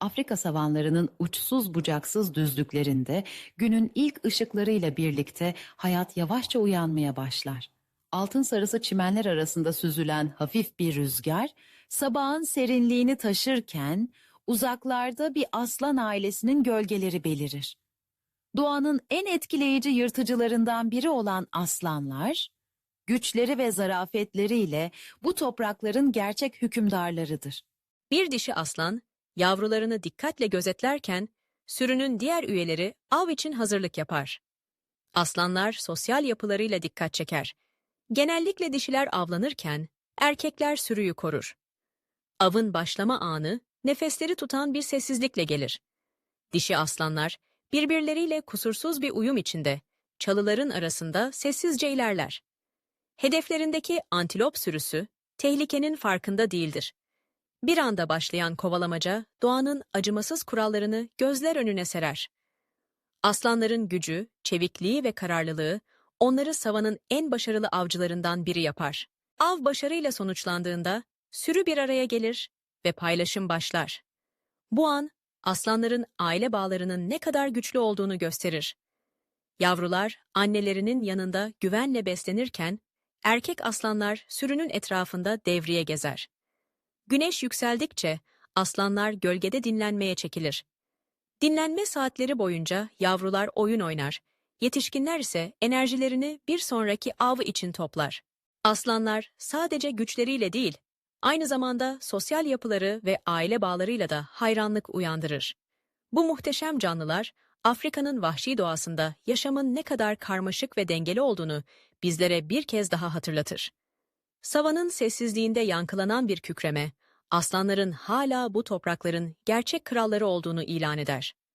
Afrika savanlarının uçsuz bucaksız düzlüklerinde günün ilk ışıklarıyla birlikte hayat yavaşça uyanmaya başlar. Altın sarısı çimenler arasında süzülen hafif bir rüzgar, sabahın serinliğini taşırken uzaklarda bir aslan ailesinin gölgeleri belirir. Doğanın en etkileyici yırtıcılarından biri olan aslanlar, güçleri ve zarafetleriyle bu toprakların gerçek hükümdarlarıdır. Bir dişi aslan, yavrularını dikkatle gözetlerken, sürünün diğer üyeleri av için hazırlık yapar. Aslanlar sosyal yapılarıyla dikkat çeker. Genellikle dişiler avlanırken, erkekler sürüyü korur. Avın başlama anı, nefesleri tutan bir sessizlikle gelir. Dişi aslanlar, birbirleriyle kusursuz bir uyum içinde, çalıların arasında sessizce ilerler. Hedeflerindeki antilop sürüsü, tehlikenin farkında değildir. Bir anda başlayan kovalamaca, doğanın acımasız kurallarını gözler önüne serer. Aslanların gücü, çevikliği ve kararlılığı, onları savanın en başarılı avcılarından biri yapar. Av başarıyla sonuçlandığında, sürü bir araya gelir ve paylaşım başlar. Bu an, aslanların aile bağlarının ne kadar güçlü olduğunu gösterir. Yavrular, annelerinin yanında güvenle beslenirken, erkek aslanlar sürünün etrafında devriye gezer. Güneş yükseldikçe aslanlar gölgede dinlenmeye çekilir. Dinlenme saatleri boyunca yavrular oyun oynar, yetişkinler ise enerjilerini bir sonraki av için toplar. Aslanlar sadece güçleriyle değil, aynı zamanda sosyal yapıları ve aile bağlarıyla da hayranlık uyandırır. Bu muhteşem canlılar, Afrika'nın vahşi doğasında yaşamın ne kadar karmaşık ve dengeli olduğunu bizlere bir kez daha hatırlatır. Savanın sessizliğinde yankılanan bir kükreme, aslanların hala bu toprakların gerçek kralları olduğunu ilan eder.